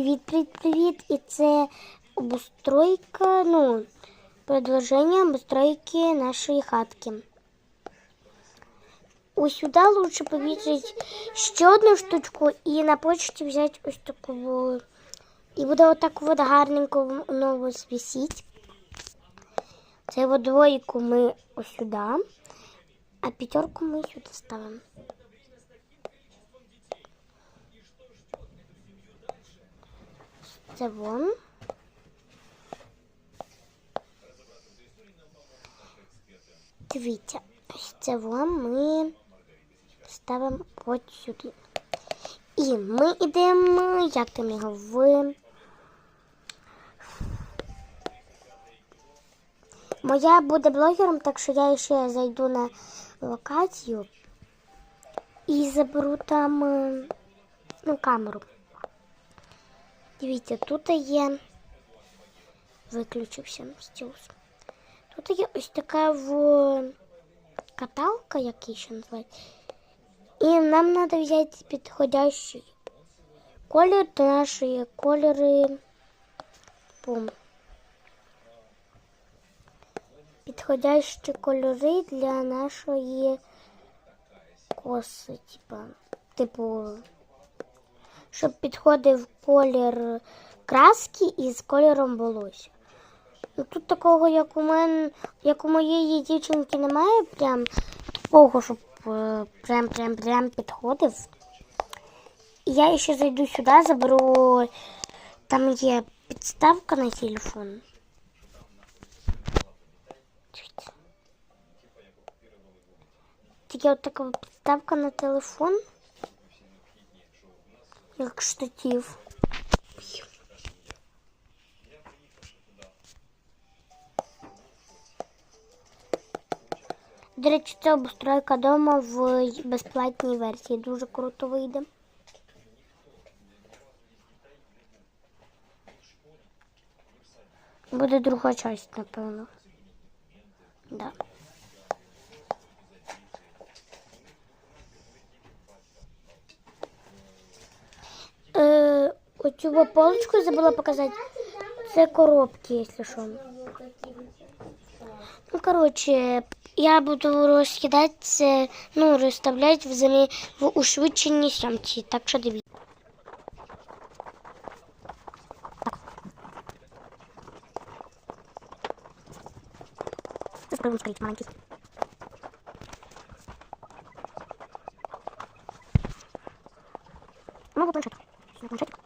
Привіт, привіт, привіт. І це обустройка, ну, продовження обустройки нашої хатки. Ось сюди лучше повісити ще одну штучку і на почті взяти ось таку. І буде отак от гарненько ось висіть. Це двойку ми ось сюди, а п'ятерку ми сюди ставимо. Це вон. Дивіться, ось це вон ми ставимо от сюди. І ми йдемо, як там його. Моя буде блогером, так що я ще зайду на локацію і заберу там е, ну, камеру. Дивіться, тут є. Виключився стілус. Тут є ось така в каталка, як її ще називають. І нам треба взяти підходящий колір до нашої кольори. Бум. Підходящі кольори для нашої коси, типа, типу, щоб підходив колір краски із кольором волосся. Ну, тут такого, як у мене, як у моєї дівчинки, немає прям такого, щоб е, прям прям прям підходив. Я ще зайду сюди, заберу. Там є підставка на телефон. Тут є от така підставка на телефон. Як штатив. До речі, це обустройка дома в безплатній версії. Дуже круто вийде. Буде друга часть, напевно. Да. цю полочку забула показати. Це коробки, якщо що. Ну, короче, я буду розкидати, э, ну, розставляти в землі в ушвидшеній сямці, так що дивіться. Спробуємо. Могу планшет. На.